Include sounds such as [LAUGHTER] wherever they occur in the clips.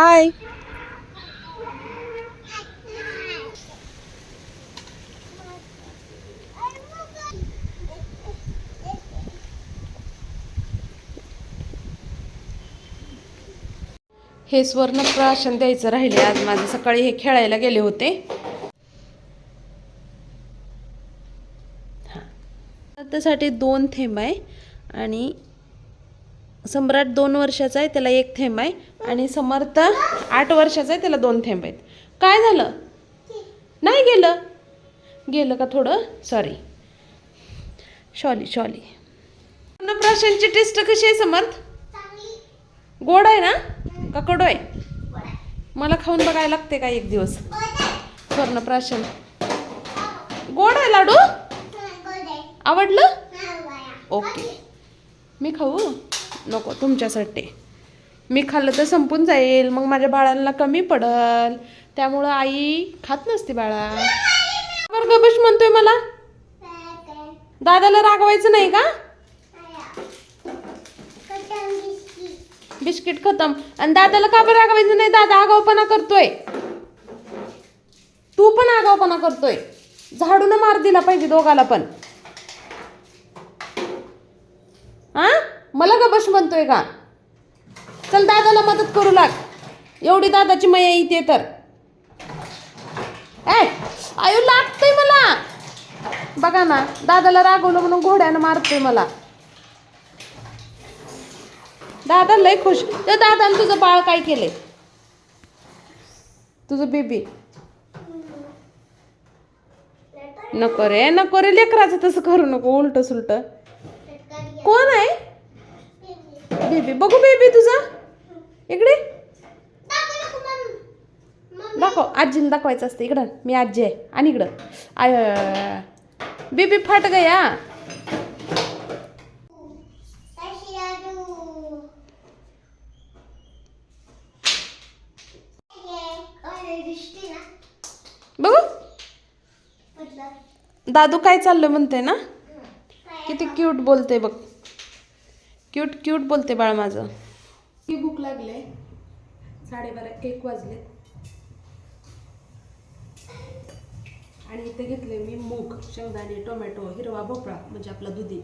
हाय हे स्वर्ण प्राशन द्यायचं राहिले. आज माझे सकाळी हे खेळायला गेले होते. हा. त्यासाठी दोन थेंब आहे आणि सम्राट दोन वर्षाचा आहे त्याला एक थेंब आहे. आणि समर्थ आठ वर्षाचा आहे त्याला दोन थेंब आहेत. काय झालं? नाही गेलं. गेलं का थोडं? सॉरी शॉली शॉली अन्नप्राशनची टेस्ट कशी आहे समर्थ? गोड आहे ना? का कडू आहे? मला खाऊन बघायला लागते का एक दिवस? स्वर्णप्राशन. गोड आहे लाडू? आवडलं? ओके. मी खाऊ? नको तुमच्यासाठी. मी खाल्लं तर संपून जाईल मग माझ्या बाळांना कमी पडल. त्यामुळं आई खात नसते बाळा. बरं गबश म्हणतोय मला. दादाला रागवायचं नाही का? बिस्किट खतम. आणि दादाला का बरं रागवायचं नाही? दादा आगावपणा करतोय. तू पण आगावपणा करतोय. झाडून मार दिला पाहिजे दोघाला पण. हा मला का बश म्हणतोय का? चल दादाला मदत करू लाग. एवढी दादाची मया येते तर. ए आयो लागतंय मला. बघा ना दादाला रागवलं म्हणून घोड्यानं मारतोय मला. दादा लय खुश. तर दादानं तुझं बाळ काय केलंय? तुझं बेबी. नको रे नको रे लेकराचं तसं करू नको उलट सुलट. कोण आहे? बेबी बघू बेबी तुझा. इकडे. दाखव. आजीला दाखवायचं असतं. इकडं. मी आजी आहे. आणि इकडं. आय बेबी फाट गया बघू. दादू काय चाललं म्हणते ना? किती क्यूट बोलते बघ. क्यूट क्यूट बोलते बाळ माझं. की भूक लागले. साडेबारा एक वाजले. आणि इथे घेतले मी मूग शेंगदाणे टोमॅटो हिरवा भोपळा म्हणजे आपला दुधी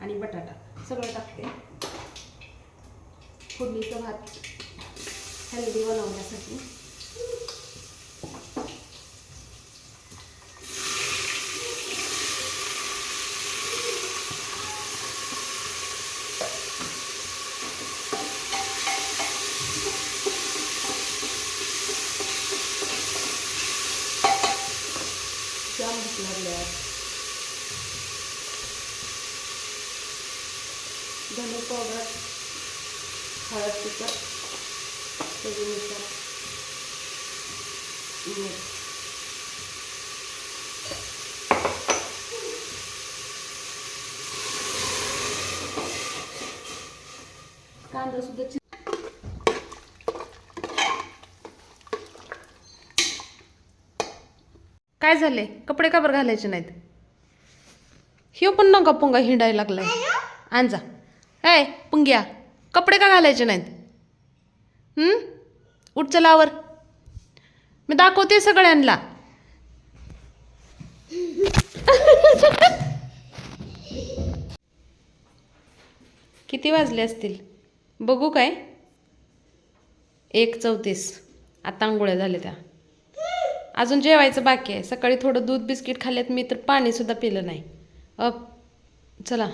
आणि बटाटा. सगळं टाकते. फोडणीचं भात हेल्दी बनवण्यासाठी. जाम भूक लागल्या धने पावडर हळद तिखट चवीनुसार मीठ कांदा सुद्धा काय झाले? कपडे का बरं घालायचे नाहीत? ह्यो पण नका पुंगा हिंडायला लागलाय. आणजा ए पुंग्या कपडे का घालायचे नाहीत? उठ चलावर मी दाखवते सगळ्यांना. किती वाजले असतील? बघू काय? एक चौतीस. आता आंघोळ्या झाल्या त्या. अजून जेवायचं बाकी आहे. सकाळी थोडं दूध बिस्किट खाल्ल्यात मी तर पाणीसुद्धा पिलं नाही. अप चला.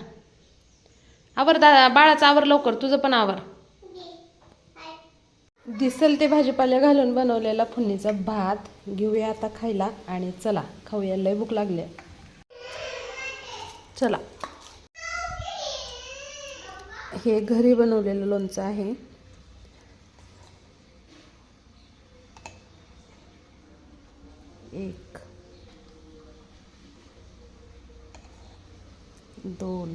आवर दादा बाळाचं आवर लवकर तुझं पण आवर. दिसल ते भाजीपाल्या घालून बनवलेला फुन्नीचा भात. घेऊया आता खायला आणि चला खाऊया. लय भूक लागली आहे. चला. हे घरी बनवलेलं लोणचं आहे. एक दोन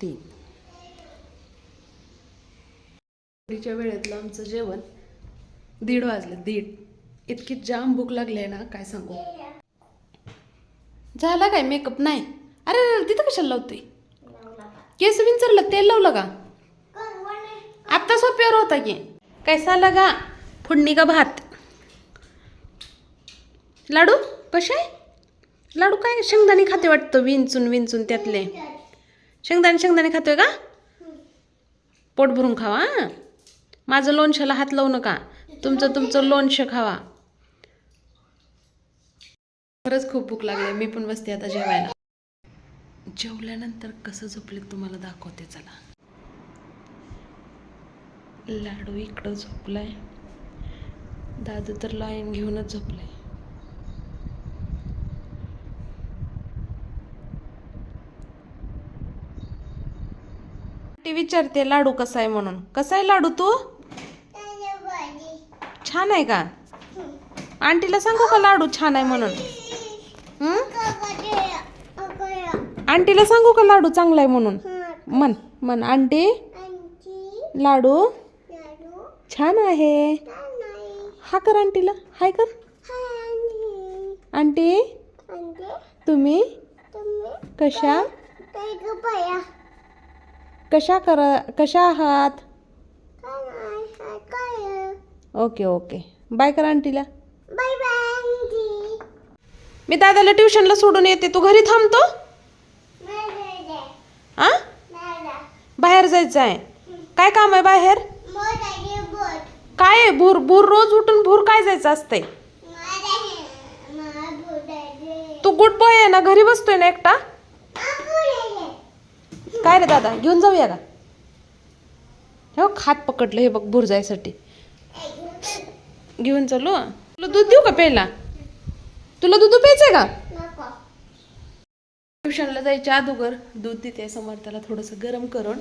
तीन. थोडीच्या वेळेतलं आमचं जेवण दीड वाजलं दीड. इतकी जाम भूक लागली आहे ना काय सांगू? झाला काय मेकअप? नाही. अरे अरे, तिथं कशाला लावते? केस विंचरलं तेल लावलं का? आत्ता सोप्यावर होता की. कैसा लगा? फोडणी का भात? लाडू? कसे? आहे लाडू काय शेंगदाणे खाते वाटतं विंचून विंचून त्यातले. शेंगदाणे शेंगदाणे खातोय का? पोट भरून खावा माझं लोणशाला हात लावू नका. तुमचं तुमचं लोणशं खावा. खरंच खूप भूक लागली मी पण बसते आता जेवायला. जेवल्यानंतर कसं झोपले तुम्हाला दाखवते चला. लाडू इकडं झोपलाय. दादू तर लाईन घेऊनच झोपलाय. ती विचारते लाडू कसा आहे म्हणून. कसा आहे लाडू तू? छान आहे का? आंटीला सांगू का लाडू छान आहे म्हणून? आंटीला सांगू का लाडू चांगला आहे म्हणून? मन मन आंटी? लाडू? छान आहे. हा कर आंटीला. हाय कर. आंटी तुम्ही कशा? कशा कर कशा आहात? Okay okay. बाय कर आंटीला. बाय बाय मी दादाला ट्युशनला सोडून येते. तू घरी थांबतो आ? बाहेर जायचं आहे काय काम आहे बाहेर? काय आहे? भूर भूर रोज उठून भूर काय जायचं असतंय? तू गुड बॉय आहे ना? घरी बसतोय ना एकटा? काय रे दादा? घेऊन जाऊया का? हो खात पकडलं हे बघ भूर जायसाठी. घेऊन चालू तुला दूध देऊ का प्यायला? तुला दूध प्यायचंय का? ट्युशनला जायच्या अगोदर दूध देते समर्थाला थोडंसं गरम करून.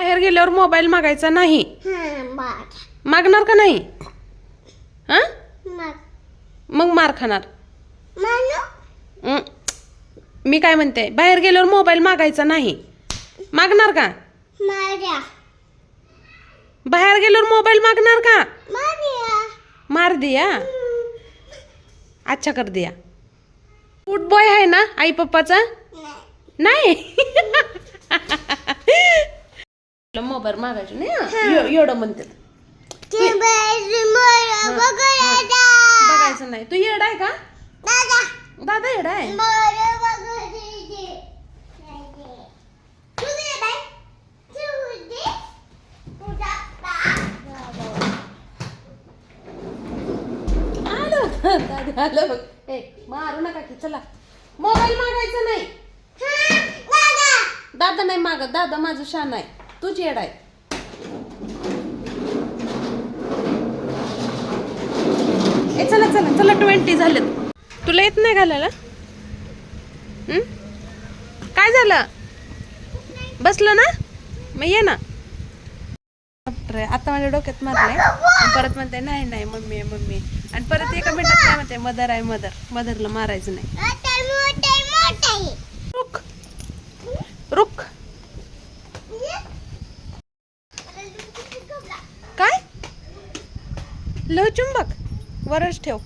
बाहेर गेल्यावर मोबाईल मागायचा नाही. मागणार का नाही? हा? मग मार खाणार. मी काय म्हणते बाहेर गेल्यावर मोबाईल मागायचा नाही. मागणार का? बाहेर गेल्यावर मोबाईल मागणार का? मार दिया? अच्छा कर दिया. गुड बॉय आहे ना आई पप्पाचा? नाही. [LAUGHS] मोबाईल मागायचं नाही? एव- एवढं म्हणतात. बघायचं नाही. तू येड आहे का? दादा. येड आहे. आलो. दादा आलो बघ. ए मारू नका की चला. मोबाईल मागायचा नाही. दादा नाही मागत. दादा माझं शान आहे. तू येड आहे ए चला चला चला ट्वेंटी झालेत. तुला येत नाही घालायला? काय झालं? बसलं ना? मग ये ना. आता माझ्या डोक्यात मारलंय. परत म्हणते नाही नाही मम्मी आहे मम्मी आणि परत एका मिनिटात काय म्हणते मदर आहे मदर. मदरला मारायचं नाही रुक रुक काय लव चुंबक. वरच ठेव.